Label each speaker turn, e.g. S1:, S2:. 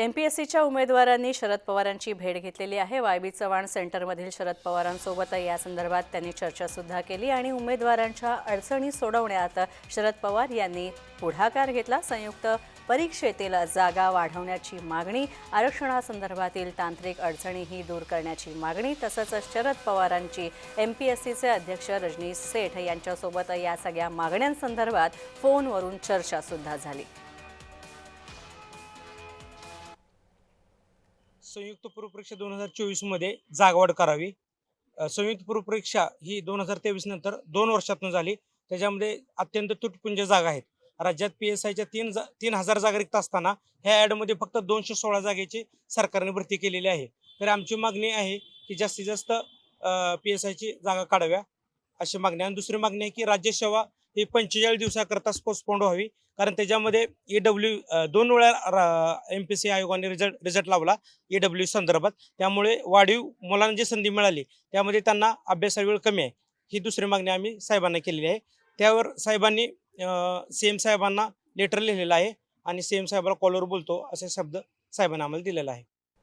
S1: M P S सीच्या उमेदवारांनी शरद पवारांची भेट घेतलेली आहे. वाय बी चव्हाण सेंटरमधील शरद पवारांसोबत या संदर्भात त्यांनी चर्चासुद्धा केली आणि उमेदवारांच्या अडचणी सोडवण्यात शरद पवार यांनी पुढाकार घेतला. संयुक्त परीक्षेतील जागा वाढवण्याची मागणी आरक्षणासंदर्भातील तांत्रिक अडचणीही दूर करण्याची मागणी तसंच शरद पवारांची एम पी एस सीचे अध्यक्ष रजनीश सेठ यांच्यासोबत या सगळ्या मागण्यांसंदर्भात फोनवरून चर्चासुद्धा झाली.
S2: संयुक्त पूर्वपरीक्षा दोन हजार चोवीसमध्ये जागवाढ करावी. अ, संयुक्त पूर्वपरीक्षा ही दोन हजार तेवीस नंतर दोन वर्षातून झाली. त्याच्यामध्ये अत्यंत तुटपुंज जागा आहेत. राज्यात पी एस आयच्या तीन जा तीन हजार जागा रिक्त असताना ह्या ॲडमध्ये फक्त दोनशे सोळा जागेची सरकारने भरती केलेली आहे. तर आमची मागणी आहे की जास्तीत जास्त पी एस आयची जागा काढाव्या अशी मागणी आणि दुसरी मागणी आहे की राज्यसेवा ही पंचेचाळीस दिवसाकरता पोस्टपोंड व्हावी. कारण त्याच्यामध्ये ई डब्ल्यू दोन वेळा एम पी सी आयोगाने रिझल्ट रिझल्ट लावला ई डब्ल्यू संदर्भात. त्यामुळे वाढीव मुलांना जी संधी मिळाली त्यामध्ये त्यांना अभ्यासा वेळ कमी आहे. ही दुसरी मागणी आम्ही साहेबांना केलेली आहे. त्यावर साहेबांनी सी एम साहेबांना लेटर लिहिलेलं आहे आणि सी एम साहेबाला कॉलवर बोलतो असे शब्द साहेबांना आम्हाला दिलेला आहे.